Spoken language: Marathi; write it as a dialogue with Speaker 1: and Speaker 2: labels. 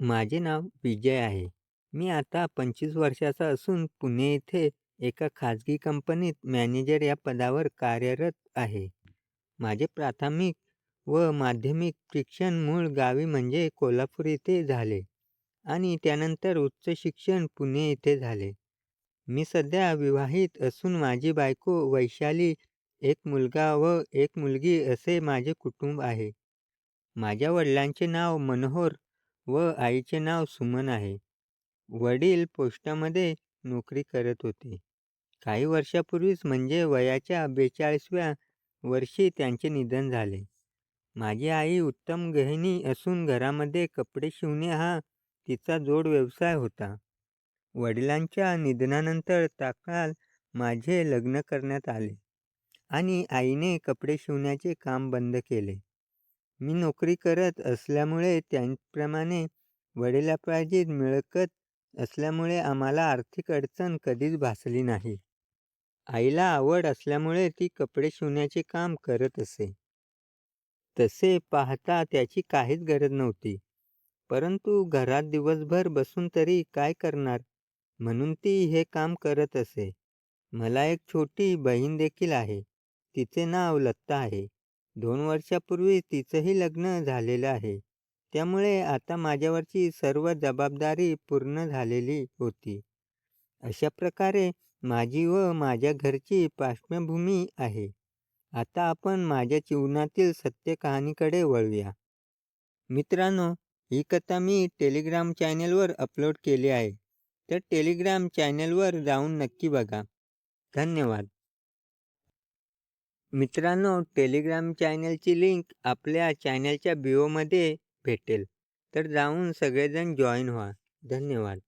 Speaker 1: माझे नाव विजय आहे. मी आता 25 वर्षाचा असून पुणे येथे एका खाजगी कंपनीत मॅनेजर या पदावर कार्यरत आहे. माझे प्राथमिक व माध्यमिक शिक्षण मूळ गावी म्हणजे कोल्हापूर येथे झाले आणि त्यानंतर उच्च शिक्षण पुणे येथे झाले. मी सध्या विवाहित असून माझी बायको वैशाली, एक मुलगा व एक मुलगी असे माझे कुटुंब आहे. माझ्या वडिलांचे नाव मनोहर व आईचे नाव सुमन आहे. वडील पोस्टामध्ये नोकरी करत होते. काही वर्षापूर्वीच म्हणजे वयाच्या 42व्या वर्षी त्यांचे निधन झाले. माझी आई उत्तम गृहिणी असून घरामध्ये कपडे शिवणे हा तिचा जोड व्यवसाय होता. वडिलांच्या निधनानंतर तात्काळ माझे लग्न करण्यात आले आणि आईने कपडे शिवण्याचे काम बंद केले. मी नोकरी करत असल्यामुळे त्याप्रमाणे वडिलोपार्जित मिळकत असल्यामुळे आम्हाला आर्थिक अडचण कधीच भासली नाही. आईला आवड असल्यामुळे ती कपडे शिवण्याचे काम करत असे. तसे पाहता त्याची काहीच गरज नव्हती. परंतु घरात दिवसभर बसून तरी काय करणार म्हणून ती हे काम करत असे. मला एक छोटी बहीण देखील आहे. तिचे नाव लता आहे. दोन वर्षापूर्वी तिचंही लग्न झालेलं आहे. त्यामुळे आता माझ्यावरची सर्व जबाबदारी पूर्ण झालेली होती. अशा प्रकारे माझी व माझ्या घरची पार्श्वभूमी आहे. आता आपण माझ्या जीवनातील सत्य कहाणीकडे वळूया. मित्रांनो, ही कथा मी टेलिग्राम चॅनेलवर अपलोड केली आहे. तर टेलिग्राम चॅनेलवर जाऊन नक्की बघा. धन्यवाद. मित्रांनो, टेलिग्राम चॅनलची लिंक आपल्या चॅनलच्या बिओमध्ये भेटेल. तर जाऊन सगळेजण जॉईन व्हा. धन्यवाद.